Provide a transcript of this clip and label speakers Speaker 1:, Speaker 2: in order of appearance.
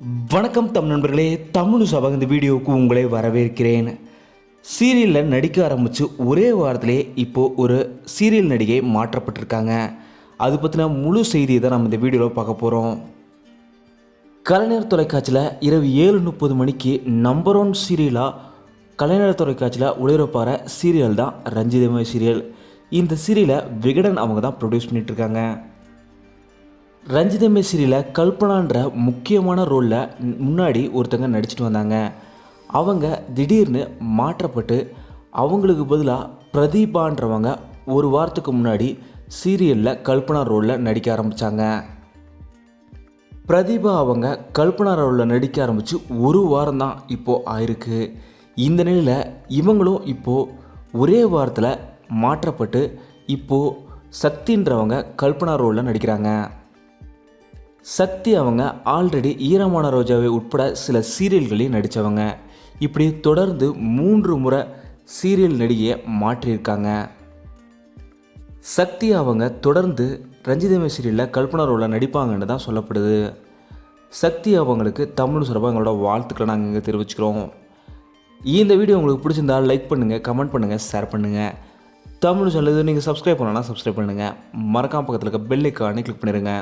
Speaker 1: வணக்கம் தம் நண்பர்களே தமிழ் சபா இந்த வீடியோவுக்கு உங்களை வரவேற்கிறேன். சீரியலில் நடிக்க ஆரம்பித்து ஒரே வாரத்திலே இப்போது ஒரு சீரியல் நடிகை மாற்றப்பட்டிருக்காங்க. அது பற்றின முழு செய்தியை தான் நம்ம இந்த வீடியோவில் பார்க்க போகிறோம் கலைஞர் தொலைக்காட்சியில் இரவு ஏழு முப்பது மணிக்கு நம்பர் ஒன் சீரியலாக கலைஞர் தொலைக்காட்சியில் ஒளிபரப்பாகிற சீரியல் தான் ரஞ்சிதமே சீரியல். இந்த சீரியலை விகடன் அவங்க தான் ப்ரொடியூஸ் பண்ணிகிட்ருக்காங்க ரஞ்சிதமே சீரியலில் கல்பனான்ற முக்கியமான ரோலில் முன்னாடி ஒருத்தங்க நடிச்சிட்டு வந்தாங்க. அவங்க திடீர்னு மாற்றப்பட்டு அவங்களுக்கு பதிலாக பிரதீபான்றவங்க ஒரு வாரத்துக்கு முன்னாடி சீரியலில் கல்பனா ரோலில் நடிக்க ஆரம்பித்தாங்க பிரதீபா அவங்க கல்பனா ரோலில் நடிக்க ஆரம்பித்து ஒரு வாரம் தான் இப்போது ஆயிருக்கு. இந்த நிலையில் இவங்களும் இப்போது ஒரே வாரத்தில் மாற்றப்பட்டு இப்போது சக்தின்றவங்க கல்பனா ரோலில் நடிக்கிறாங்க. சக்தி அவங்க ஆல்ரெடி ஈரமான ரோஜாவை உட்பட சில சீரியல்களையும் நடித்தவங்க இப்படி தொடர்ந்து மூன்று முறை சீரியல் நடிகையை மாற்றியிருக்காங்க. சக்தி அவங்க தொடர்ந்து ரஞ்சிதமே சீரியலில் கல்பனா ரோலில் நடிப்பாங்கன்னு தான் சொல்லப்படுது. சக்தி அவங்களுக்கு தமிழ் சார்பாக எங்களோட வாழ்த்துக்களை நாங்கள் இங்கே தெரிவிச்சுக்கிறோம். இந்த வீடியோ உங்களுக்கு பிடிச்சிருந்தால் லைக் பண்ணுங்கள் கமெண்ட் பண்ணுங்கள் ஷேர் பண்ணுங்கள் தமிழ் சொல்லுது நீங்கள் சப்ஸ்கிரைப் பண்ணலாம் சப்ஸ்கிரைப் பண்ணுங்கள் மறக்காம பக்கத்தில் இருக்க பெல் ஐக்கானே கிளிக் பண்ணிடுங்க